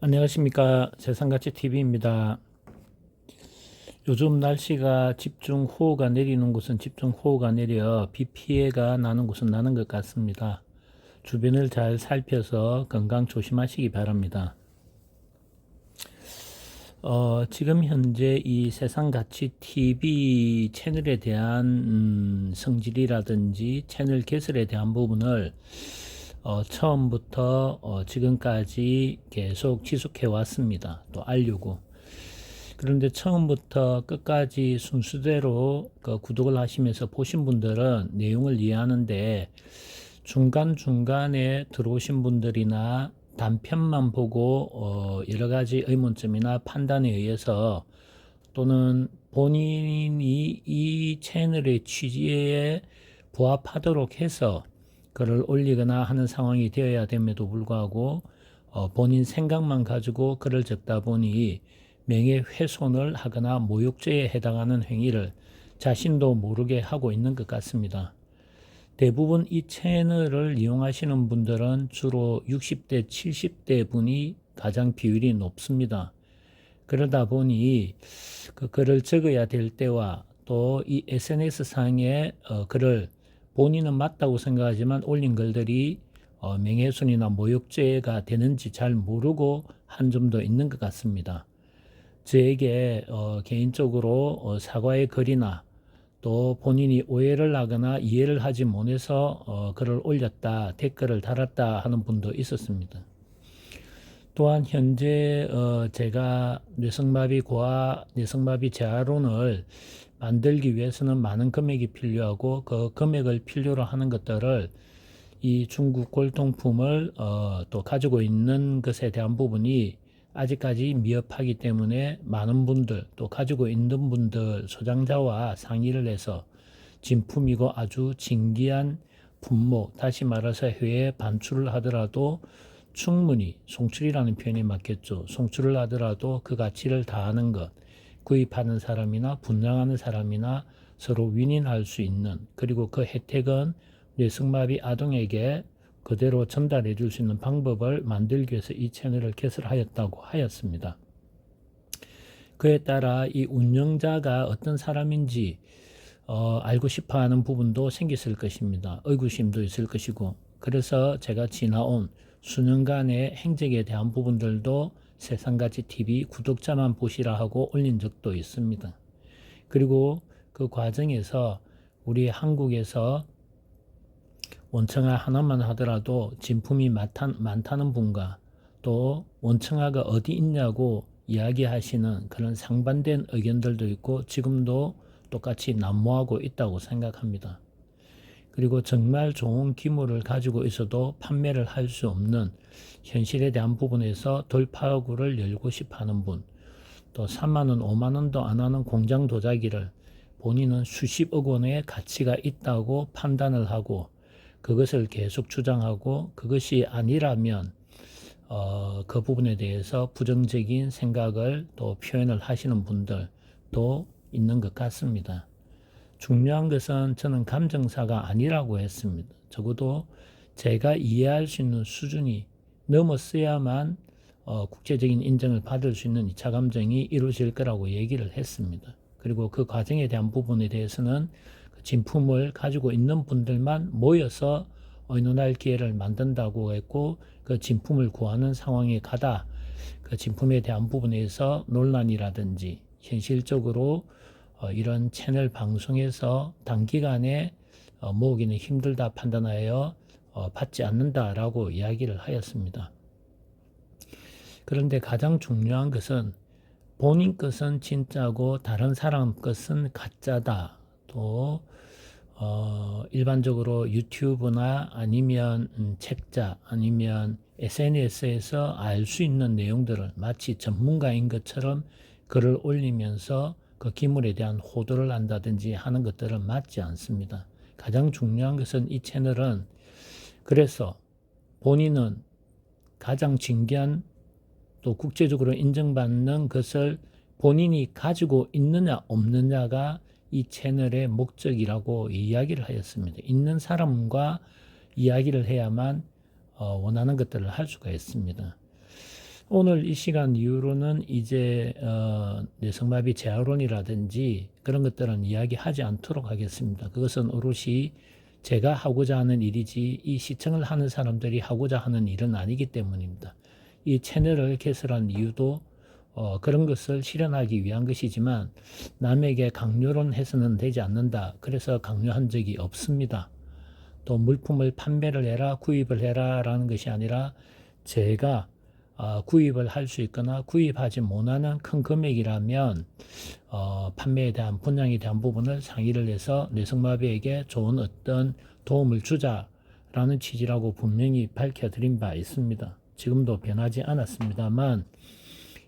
안녕하십니까 세상가치 TV입니다. 요즘 날씨가 집중 호우가 내리는 곳은 집중 호우가 내려 비 피해가 나는 곳은 나는 것 같습니다. 주변을 잘 살펴서 건강 조심하시기 바랍니다. 어, 지금 현재 이 세상가치 TV 채널에 대한 음, 성질이라든지 채널 개설에 대한 부분을 어, 처음부터 어, 지금까지 계속 지속해 왔습니다. 또 알려고. 그런데 처음부터 끝까지 순수대로 그 구독을 하시면서 보신 분들은 내용을 이해하는데 중간중간에 들어오신 분들이나 단편만 보고 어, 여러 가지 의문점이나 판단에 의해서 또는 본인이 이 채널의 취지에 부합하도록 해서 글을 올리거나 하는 상황이 되어야 됨에도 불구하고 어, 본인 생각만 가지고 글을 적다 보니 명예훼손을 하거나 모욕죄에 해당하는 행위를 자신도 모르게 하고 있는 것 같습니다. 대부분 이 채널을 이용하시는 분들은 주로 60대, 70대 분이 가장 비율이 높습니다. 그러다 보니 그 글을 적어야 될 때와 또 이 SNS 상에 어, 글을 본인은 맞다고 생각하지만 올린 글들이 어, 명예훼손이나 모욕죄가 되는지 잘 모르고 한 점도 있는 것 같습니다. 저에게 어, 개인적으로 어, 사과의 글이나 또 본인이 오해를 하거나 이해를 하지 못해서 어, 글을 올렸다, 댓글을 달았다 하는 분도 있었습니다. 또한 현재 어, 제가 뇌성마비 고아 뇌성마비 재활론을 만들기 위해서는 많은 금액이 필요하고 그 금액을 필요로 하는 것들을 이 중국 골동품을 어, 또 가지고 있는 것에 대한 부분이 아직까지 미흡하기 때문에 많은 분들 또 가지고 있는 분들 소장자와 상의를 해서 진품이고 아주 진기한 분목 다시 말해서 해외에 반출을 하더라도 충분히 송출이라는 표현이 맞겠죠. 송출을 하더라도 그 가치를 다하는 것 구입하는 사람이나 분양하는 사람이나 서로 윈윈할 수 있는 그리고 그 혜택은 뇌승마비 아동에게 그대로 전달해 줄 수 있는 방법을 만들기 위해서 이 채널을 개설하였다고 하였습니다. 그에 따라 이 운영자가 어떤 사람인지 어, 알고 싶어 하는 부분도 생겼을 것입니다. 의구심도 있을 것이고 그래서 제가 지나온 수년간의 행적에 대한 부분들도 세상같이 TV 구독자만 보시라 하고 올린 적도 있습니다. 그리고 그 과정에서 우리 한국에서 원청아 하나만 하더라도 진품이 많다, 많다 는 분과 또 원청아가 어디 있냐고 이야기하시는 그런 상반된 의견들도 있고 지금도 똑같이 난무하고 있다고 생각합니다. 그리고 정말 좋은 기물을 가지고 있어도 판매를 할 수 없는 현실에 대한 부분에서 돌파구를 열고 싶어 하는 분, 또 3만 원, 5만 원도 안 하는 공장 도자기를 본인은 수십억 원의 가치가 있다고 판단을 하고 그것을 계속 주장하고 그것이 아니라면 어, 그 부분에 대해서 부정적인 생각을 또 표현을 하시는 분들도 있는 것 같습니다. 중요한 것은 저는 감정사가 아니라고 했습니다. 적어도 제가 이해할 수 있는 수준이 넘었어야만 어, 국제적인 인정을 받을 수 있는 2차 감정이 이루어질 거라고 얘기를 했습니다. 그리고 그 과정에 대한 부분에 대해서는 그 진품을 가지고 있는 분들만 모여서 의논할 기회를 만든다고 했고 그 진품을 구하는 상황에 가다 그 진품에 대한 부분에서 논란이라든지 현실적으로 어, 이런 채널 방송에서 단기간에 어, 모으기는 힘들다 판단하여 어, 받지 않는다라고 이야기를 하였습니다. 그런데 가장 중요한 것은 본인 것은 진짜고 다른 사람 것은 가짜다. 또 어, 일반적으로 유튜브나 아니면 음, 책자 아니면 SNS에서 알 수 있는 내용들을 마치 전문가인 것처럼 글을 올리면서 그 기물에 대한 호도를 한다든지 하는 것들은 맞지 않습니다. 가장 중요한 것은 이 채널은 그래서 본인은 가장 진기한 또 국제적으로 인정받는 것을 본인이 가지고 있느냐 없느냐가 이 채널의 목적이라고 이야기를 하였습니다. 있는 사람과 이야기를 해야만 어, 원하는 것들을 할 수가 있습니다. 오늘 이 시간 이후로는 이제 어, 내성마비 재활론이라든지 그런 것들은 이야기하지 않도록 하겠습니다. 그것은 오롯이 제가 하고자 하는 일이지 이 시청을 하는 사람들이 하고자 하는 일은 아니기 때문입니다. 이 채널을 개설한 이유도 어, 그런 것을 실현하기 위한 것이지만 남에게 강요론 해서는 되지 않는다. 그래서 강요한 적이 없습니다. 또 물품을 판매를 해라, 구입을 해라 라는 것이 아니라 제가 어, 구입을 할 수 있거나 구입하지 못하는 큰 금액이라면 어, 판매에 대한 분양에 대한 부분을 상의를 해서 뇌성마비에게 좋은 어떤 도움을 주자라는 취지라고 분명히 밝혀드린 바 있습니다. 지금도 변하지 않았습니다만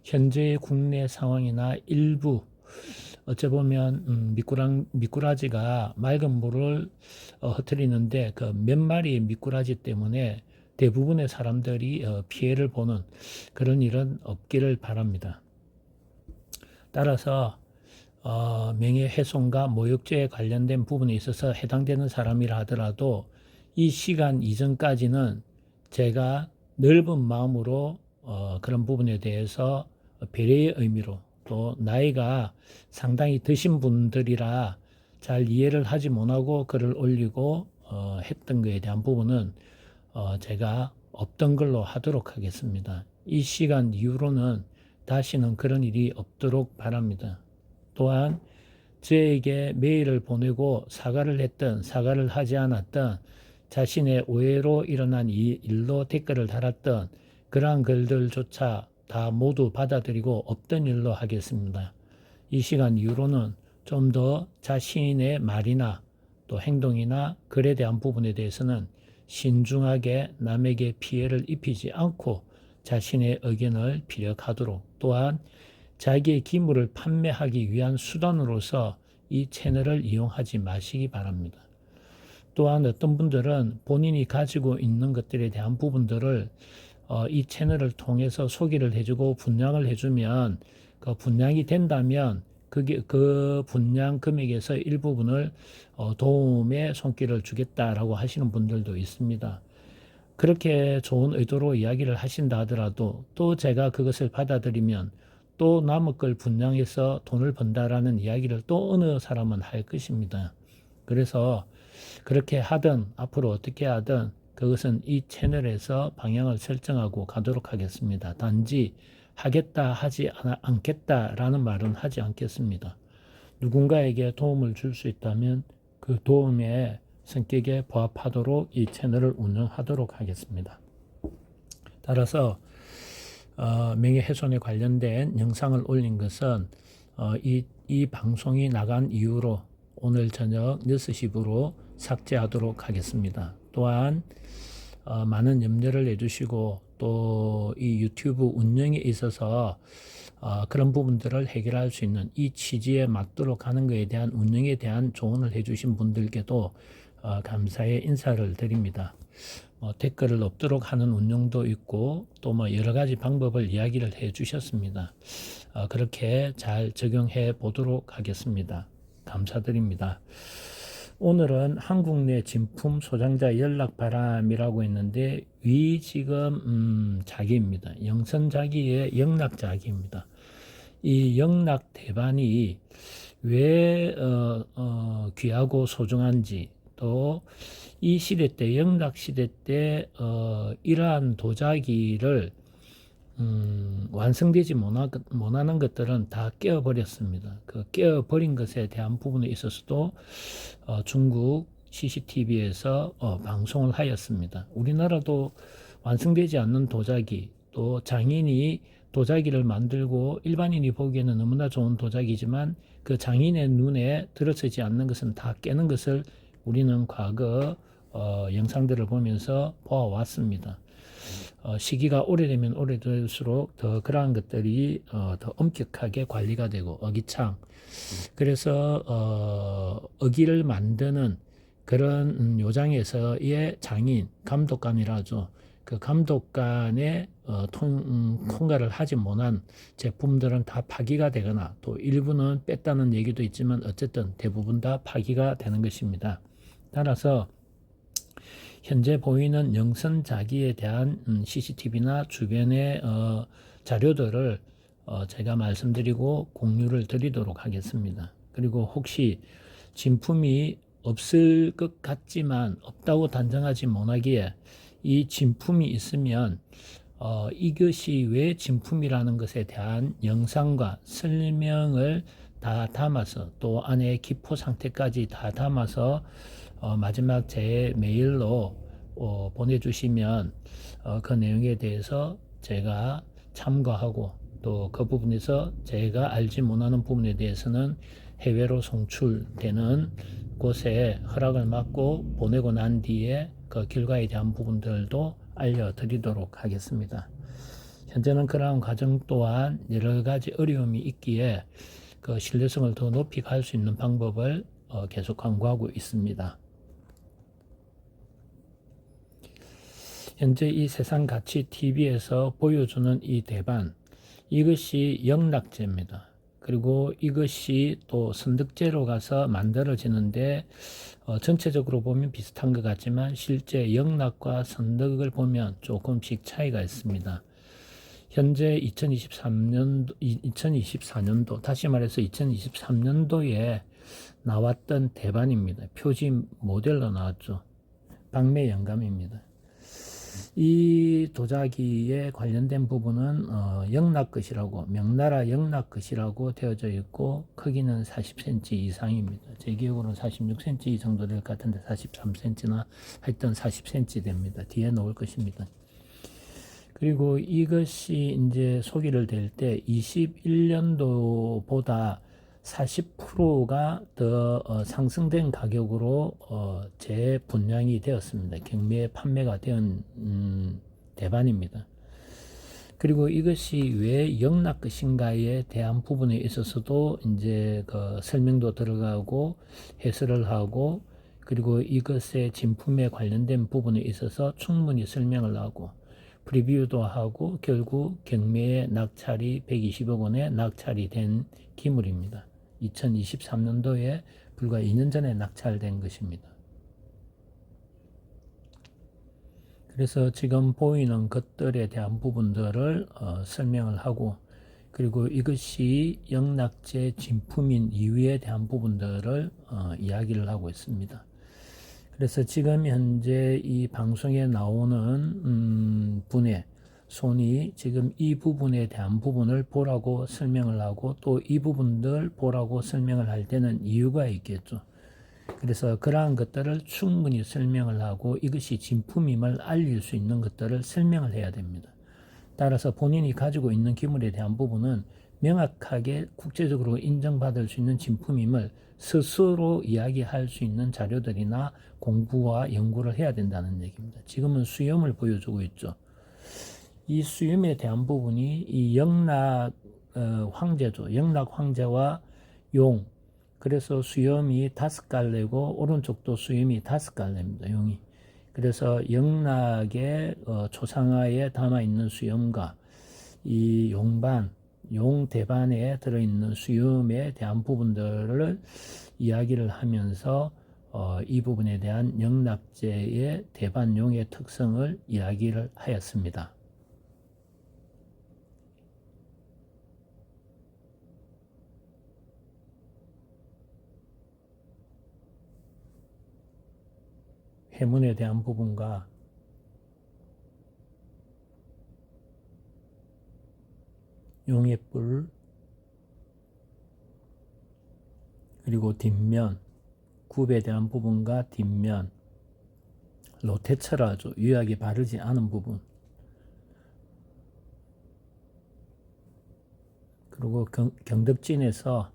현재의 국내 상황이나 일부 어째 보면 음, 미꾸랑 미꾸라지가 맑은 물을 어, 흐트리는데 그 몇 마리의 미꾸라지 때문에 대부분의 사람들이 어, 피해를 보는 그런 일은 없기를 바랍니다. 따라서 어, 명예훼손과 모욕죄에 관련된 부분에 있어서 해당되는 사람이라 하더라도 이 시간 이전까지는 제가 넓은 마음으로 어, 그런 부분에 대해서 배려의 의미로 또 나이가 상당히 드신 분들이라 잘 이해를 하지 못하고 글을 올리고 어, 했던 것에 대한 부분은 어, 제가 없던 걸로 하도록 하겠습니다. 이 시간 이후로는 다시는 그런 일이 없도록 바랍니다. 또한 저에게 메일을 보내고 사과를 했던 사과를 하지 않았던 자신의 오해로 일어난 이 일로 댓글을 달았던 그러한 글들조차 다 모두 받아들이고 없던 일로 하겠습니다. 이 시간 이후로는 좀 더 자신의 말이나 또 행동이나 글에 대한 부분에 대해서는 신중하게 남에게 피해를 입히지 않고 자신의 의견을 피력하도록 또한 자기의 기물을 판매하기 위한 수단으로서 이 채널을 이용하지 마시기 바랍니다. 또한 어떤 분들은 본인이 가지고 있는 것들에 대한 부분들을 어, 이 채널을 통해서 소개를 해주고 분양을 해주면 그 분양이 된다면 그게 그 분양 금액에서 일부분을 어, 도움의 손길을 주겠다라고 하시는 분들도 있습니다. 그렇게 좋은 의도로 이야기를 하신다 하더라도 또 제가 그것을 받아들이면 또 남의 걸 분양해서 돈을 번다라는 이야기를 또 어느 사람은 할 것입니다. 그래서 그렇게 하든 앞으로 어떻게 하든 그것은 이 채널에서 방향을 설정하고 가도록 하겠습니다. 단지 하겠다 하지 않겠다라는 말은 하지 않겠습니다. 누군가에게 도움을 줄 수 있다면 그 도움의 성격에 부합하도록 이 채널을 운영하도록 하겠습니다. 따라서 어, 명예훼손에 관련된 영상을 올린 것은 어, 이, 이 방송이 나간 이후로 오늘 저녁 6시 부로 삭제하도록 하겠습니다. 또한 어, 많은 염려를 해주시고 또 이 유튜브 운영에 있어서 어, 그런 부분들을 해결할 수 있는 이 취지에 맞도록 하는 것에 대한 운영에 대한 조언을 해주신 분들께도 어, 감사의 인사를 드립니다. 뭐 댓글을 없도록 하는 운영도 있고 또 뭐 여러 가지 방법을 이야기를 해 주셨습니다. 어, 그렇게 잘 적용해 보도록 하겠습니다. 감사드립니다. 오늘은 한국 내 진품 소장자 연락 바람이라고 했는데 위 지금 음, 자기입니다. 영선 자기의 영락 자기입니다. 이 영락 대반이 왜 어, 어, 귀하고 소중한지 또 이 시대 때 영락 시대 때 어, 이러한 도자기를 음, 완성되지 못하는 것들은 다 깨어버렸습니다. 그 깨어버린 것에 대한 부분에 있어서도 어, 중국 CCTV에서 어, 방송을 하였습니다. 우리나라도 완성되지 않는 도자기, 또 장인이 도자기를 만들고 일반인이 보기에는 너무나 좋은 도자기지만 그 장인의 눈에 들어서지 않는 것은 다 깨는 것을 우리는 과거 어, 영상들을 보면서 보아왔습니다. 어, 시기가 오래되면 오래될수록 더 그러한 것들이 어, 더 엄격하게 관리가 되고 어기창 그래서 어, 어기를 만드는 그런 음, 요장에서의 장인 감독관이라죠. 그 감독관의 어, 통, 음, 통과를 하지 못한 제품들은 다 파기가 되거나 또 일부는 뺐다는 얘기도 있지만 어쨌든 대부분 다 파기가 되는 것입니다. 따라서 현재 보이는 영선 자기에 대한 음, CCTV나 주변의 어, 자료들을 어, 제가 말씀드리고 공유를 드리도록 하겠습니다. 그리고 혹시 진품이 없을 것 같지만 없다고 단정하지 못하기에 이 진품이 있으면 어, 이것이 왜 진품이라는 것에 대한 영상과 설명을 다 담아서 또 안에 기포 상태까지 다 담아서 어, 마지막 제 메일로 어, 보내주시면 어, 그 내용에 대해서 제가 참고하고 또 그 부분에서 제가 알지 못하는 부분에 대해서는 해외로 송출되는 곳에 허락을 받고 보내고 난 뒤에 그 결과에 대한 부분들도 알려드리도록 하겠습니다. 현재는 그러한 과정 또한 여러 가지 어려움이 있기에 그 신뢰성을 더 높이 갈 수 있는 방법을 어, 계속 강구하고 있습니다. 현재 이 세상 가치 TV에서 보여주는 이 대반 이것이 영락제입니다. 그리고 이것이 또 선득제로 가서 만들어지는데 어, 전체적으로 보면 비슷한 것 같지만 실제 영락과 선득을 보면 조금씩 차이가 있습니다. 현재 2023년도, 2024년도, 다시 말해서 2023년도에 나왔던 대반입니다. 표지 모델로 나왔죠. 박매 영감입니다. 이 도자기에 관련된 부분은 어, 영락것이라고 명나라 영락것이라고 되어져 있고 크기는 40cm 이상입니다. 제 기억으로는 46cm 정도 될 것 같은데 43cm나 하여튼 40cm 됩니다. 뒤에 놓을 것입니다. 그리고 이것이 이제 소개를 될 때 21년도보다 40%가 더 어, 상승된 가격으로 어, 재분양이 되었습니다. 경매 판매가 된 음, 대반입니다. 그리고 이것이 왜 영락 것인가에 대한 부분에 있어서도 이제 그 설명도 들어가고 해설을 하고 그리고 이것의 진품에 관련된 부분에 있어서 충분히 설명을 하고 프리뷰도 하고 결국 경매의 낙찰이 120억 원에 낙찰이 된 기물입니다. 2023년도에 불과 2년 전에 낙찰된 것입니다. 그래서 지금 보이는 것들에 대한 부분들을 어, 설명을 하고 그리고 이것이 영락제 진품인 이유에 대한 부분들을 어, 이야기를 하고 있습니다. 그래서 지금 현재 이 방송에 나오는 음, 분의 손이 지금 이 부분에 대한 부분을 보라고 설명을 하고 또 이 부분들 보라고 설명을 할 때는 이유가 있겠죠. 그래서 그러한 것들을 충분히 설명을 하고 이것이 진품임을 알릴 수 있는 것들을 설명을 해야 됩니다. 따라서 본인이 가지고 있는 기물에 대한 부분은 명확하게 국제적으로 인정받을 수 있는 진품임을 스스로 이야기할 수 있는 자료들이나 공부와 연구를 해야 된다는 얘기입니다. 지금은 수염을 보여주고 있죠. 이 수염에 대한 부분이 이 영락 어, 황제죠. 영락 황제와 용. 그래서 수염이 다섯 갈래고 오른쪽도 수염이 다섯 갈래입니다. 용이. 그래서 영락의 어, 초상화에 담아 있는 수염과 이 용반, 용 대반에 들어 있는 수염에 대한 부분들을 이야기를 하면서 어, 이 부분에 대한 영락제의 대반용의 특성을 이야기를 하였습니다. 해문에 대한 부분과 용의 뿔 그리고 뒷면 굽에 대한 부분과 뒷면 로테처라죠 유약이 바르지 않은 부분 그리고 경, 경덕진에서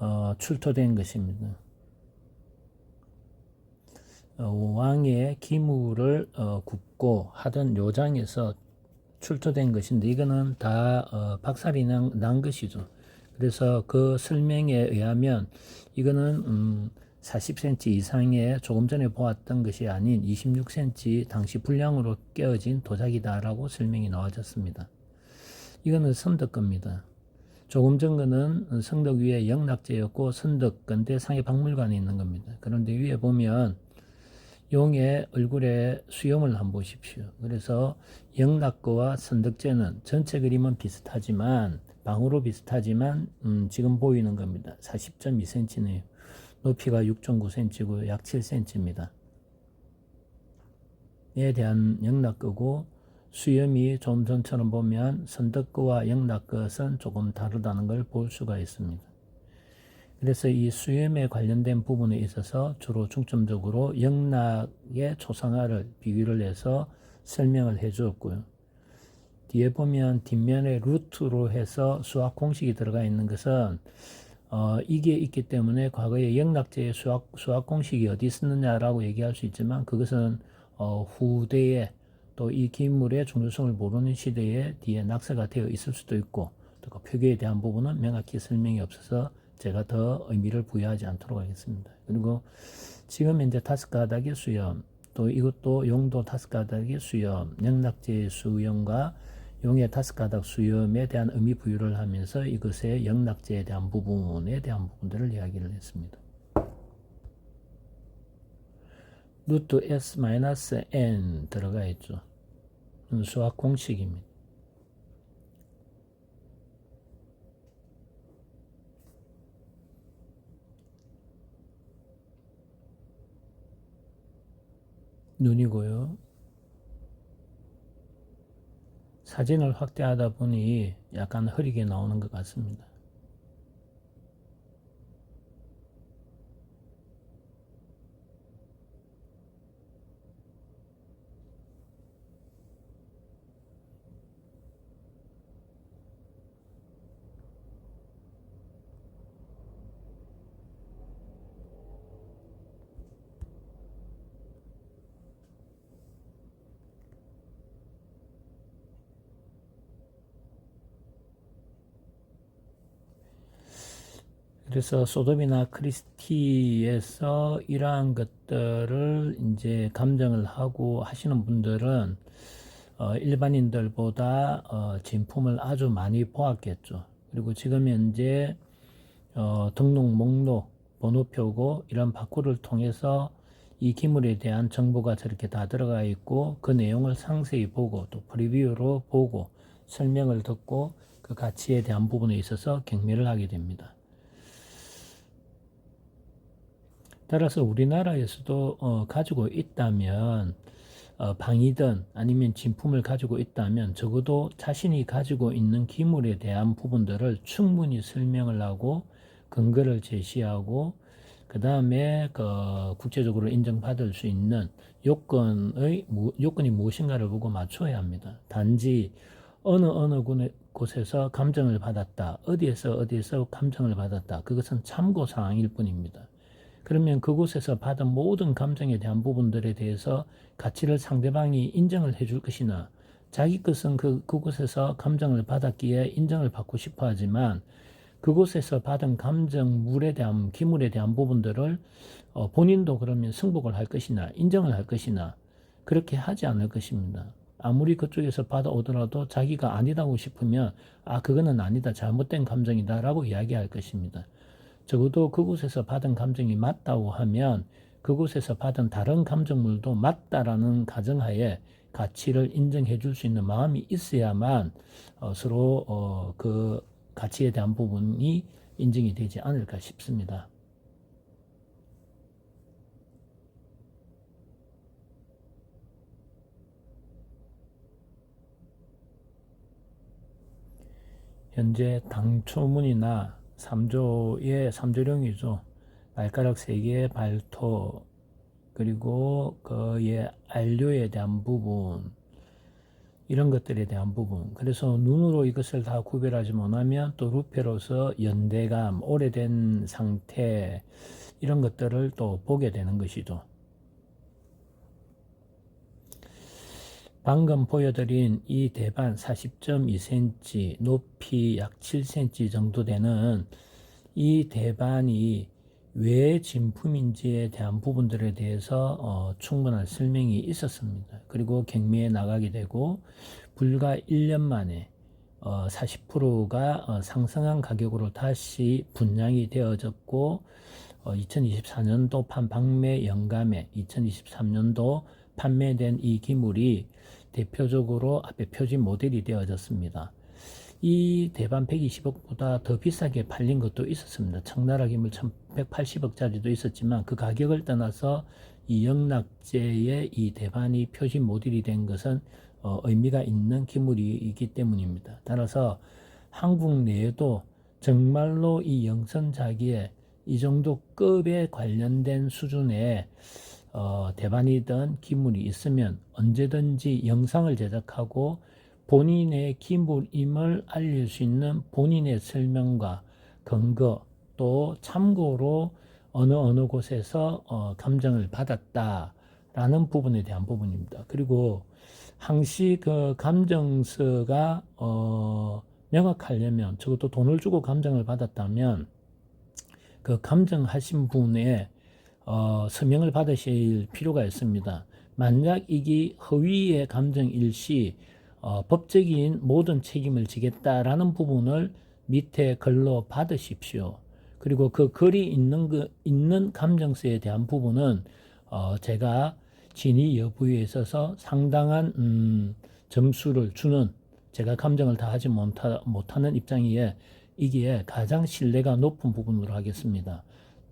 어, 출토된 것입니다. 어, 왕의 기물을 어, 굽고 하던 요장에서 출토된 것인데 이거는 다 어, 박살이 난, 난, 것이죠. 그래서 그 설명에 의하면 이거는 음, 40cm 이상의 조금 전에 보았던 것이 아닌 26cm 당시 분량으로 깨어진 도자기다라고 설명이 나와졌습니다. 이거는 선덕 겁니다. 조금 전 거는 성덕 위에 영락제였고 선덕 건데 상해 박물관에 있는 겁니다. 그런데 위에 보면 용의 얼굴에 수염을 한번 보십시오. 그래서 영락거와 선덕제는 전체 그림은 비슷하지만 방으로 비슷하지만 음, 지금 보이는 겁니다. 40.2cm네요. 높이가 6.9cm고 약 7cm입니다. 에 대한 영락거고 수염이 좀 전처럼 보면 선덕거와 영락것은 조금 다르다는 걸 볼 수가 있습니다. 그래서 이 수염에 관련된 부분에 있어서 주로 중점적으로 영락의 초상화를 비교를 해서 설명을 해 주었고요. 뒤에 보면 뒷면에 루트로 해서 수학 공식이 들어가 있는 것은 어, 이게 있기 때문에 과거에 영락제의 수학, 수학 공식이 어디 있었느냐라고 얘기할 수 있지만 그것은 어, 후대에 또 이 기물의 중요성을 모르는 시대에 뒤에 낙서가 되어 있을 수도 있고 또 그 표기에 대한 부분은 명확히 설명이 없어서 제가 더 의미를 부여하지 않도록 하겠습니다. 그리고 지금 현재 다섯 가닥의 수염 또 이것도 용도 다섯 가닥의 수염 영락제의 수염과 용의 다섯 가닥 수염에 대한 의미 부여를 하면서 이것의 영락제에 대한 부분에 대한 부분들을 이야기를 했습니다. 루트 s-n 들어가 있죠. 수학 공식입니다. 눈이고요. 사진을 확대하다 보니 약간 흐리게 나오는 것 같습니다. 그래서 소돔이나 크리스티에서 이러한 것들을 이제 감정을 하고 하시는 분들은 어, 일반인들보다 어, 진품을 아주 많이 보았겠죠. 그리고 지금 현재 어, 등록 목록, 번호표고 이런 바꾸를 통해서 이 기물에 대한 정보가 저렇게 다 들어가 있고 그 내용을 상세히 보고 또 프리뷰로 보고 설명을 듣고 그 가치에 대한 부분에 있어서 경매를 하게 됩니다. 따라서 우리나라에서도 어, 가지고 있다면 어, 방이든 아니면 진품을 가지고 있다면 적어도 자신이 가지고 있는 기물에 대한 부분들을 충분히 설명을 하고 근거를 제시하고 그 다음에 그 국제적으로 인정받을 수 있는 요건의 요건이 무엇인가를 보고 맞춰야 합니다. 단지 어느 어느 곳에서 감정을 받았다, 어디에서 어디에서 감정을 받았다, 그것은 참고 사항일 뿐입니다. 그러면 그곳에서 받은 모든 감정에 대한 부분들에 대해서 가치를 상대방이 인정을 해줄 것이나 자기 것은 그, 그곳에서 감정을 받았기에 인정을 받고 싶어 하지만 그곳에서 받은 감정물에 대한 기물에 대한 부분들을 어, 본인도 그러면 승복을 할 것이나 인정을 할 것이나 그렇게 하지 않을 것입니다. 아무리 그쪽에서 받아오더라도 자기가 아니다고 싶으면 아 그거는 아니다 잘못된 감정이다라고 이야기할 것입니다. 적어도 그곳에서 받은 감정이 맞다고 하면 그곳에서 받은 다른 감정물도 맞다라는 가정하에 가치를 인정해 줄 수 있는 마음이 있어야만 어, 서로 어, 그 가치에 대한 부분이 인정이 되지 않을까 싶습니다. 현재 당초문이나 3조의 3조령이죠. 발가락 3개의 발토 그리고 그의 안료에 대한 부분 이런 것들에 대한 부분 그래서 눈으로 이것을 다 구별하지 못하면 또 루페로서 연대감 오래된 상태 이런 것들을 또 보게 되는 것이죠. 방금 보여드린 이 대반 40.2cm, 높이 약 7cm 정도 되는 이 대반이 왜 진품인지에 대한 부분들에 대해서 어, 충분한 설명이 있었습니다. 그리고 경매에 나가게 되고 불과 1년 만에 어, 40%가 어, 상승한 가격으로 다시 분양이 되어졌고 어, 2024년도 판 방매 영감에 2023년도 판매된 이 기물이 대표적으로 앞에 표지 모델이 되어졌습니다. 이 대반 120억보다 더 비싸게 팔린 것도 있었습니다. 청나라 기물 1180억짜리도 있었지만 그 가격을 떠나서 이 영락제의 이 대반이 표지 모델이 된 것은 어, 의미가 있는 기물이기 때문입니다. 따라서 한국 내에도 정말로 이 영선자기에 이 정도 급에 관련된 수준의 어, 대반이든 기물이 있으면 언제든지 영상을 제작하고 본인의 기물임을 알릴 수 있는 본인의 설명과 근거 또 참고로 어느 어느 곳에서 어, 감정을 받았다라는 부분에 대한 부분입니다. 그리고 항시 그 감정서가 어, 명확하려면 적어도 돈을 주고 감정을 받았다면 그 감정하신 분의 어, 서명을 받으실 필요가 있습니다. 만약 이게 허위의 감정일 시 어, 법적인 모든 책임을 지겠다라는 부분을 밑에 글로 받으십시오. 그리고 그 글이 있는 그 있는 감정서에 대한 부분은 어, 제가 진위 여부에 있어서 상당한 음, 점수를 주는 제가 감정을 다 하지 못하, 못하는 입장이에 이게 가장 신뢰가 높은 부분으로 하겠습니다.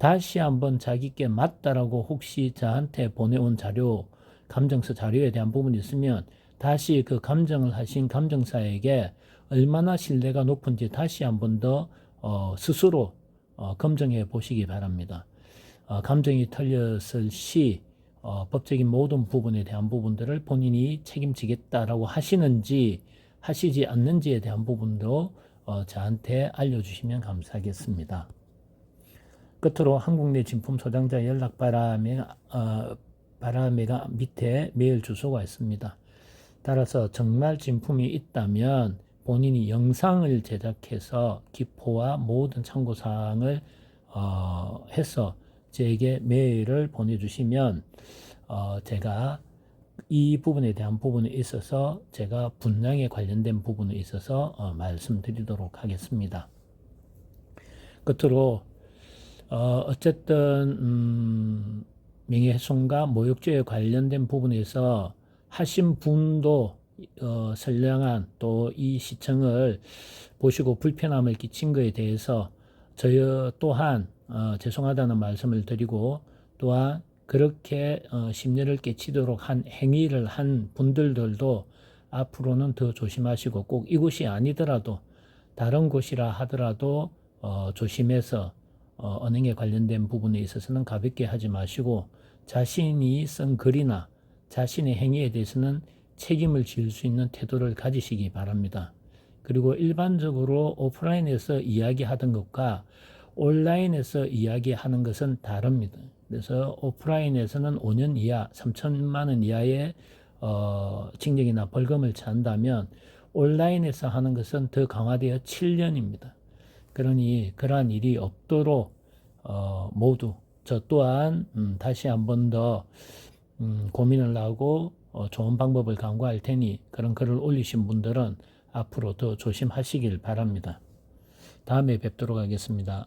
다시 한번 자기께 맞다라고 혹시 저한테 보내온 자료, 감정서 자료에 대한 부분이 있으면 다시 그 감정을 하신 감정사에게 얼마나 신뢰가 높은지 다시 한번 더 어, 스스로 어, 검증해 보시기 바랍니다. 어, 감정이 틀렸을 시 어, 법적인 모든 부분에 대한 부분들을 본인이 책임지겠다라고 하시는지 하시지 않는지에 대한 부분도 어, 저한테 알려주시면 감사하겠습니다. 끝으로 한국 내 진품 소장자 연락 바람에 어, 바람에가 밑에 메일 주소가 있습니다. 따라서 정말 진품이 있다면 본인이 영상을 제작해서 기포와 모든 참고 사항을 어, 해서 제게 메일을 보내주시면 어, 제가 이 부분에 대한 부분에 있어서 제가 분량에 관련된 부분에 있어서 어, 말씀드리도록 하겠습니다. 끝으로 어, 어쨌든 음, 명예훼손과 모욕죄에 관련된 부분에서 하신 분도 어, 선량한 또 이 시청을 보시고 불편함을 끼친 것에 대해서 저희 또한 어, 죄송하다는 말씀을 드리고 또한 그렇게 어, 심려를 끼치도록 한 행위를 한 분들도 앞으로는 더 조심하시고 꼭 이곳이 아니더라도 다른 곳이라 하더라도 어, 조심해서 어, 언행에 관련된 부분에 있어서는 가볍게 하지 마시고 자신이 쓴 글이나 자신의 행위에 대해서는 책임을 지을 수 있는 태도를 가지시기 바랍니다. 그리고 일반적으로 오프라인에서 이야기하던 것과 온라인에서 이야기하는 것은 다릅니다. 그래서 오프라인에서는 5년 이하, 3천만 원 이하의 어, 징역이나 벌금을 찬다면 온라인에서 하는 것은 더 강화되어 7년입니다. 그러니 그러한 일이 없도록 어, 모두 저 또한 음, 다시 한 번 더 음, 고민을 하고 어, 좋은 방법을 강구할 테니 그런 글을 올리신 분들은 앞으로 더 조심하시길 바랍니다. 다음에 뵙도록 하겠습니다.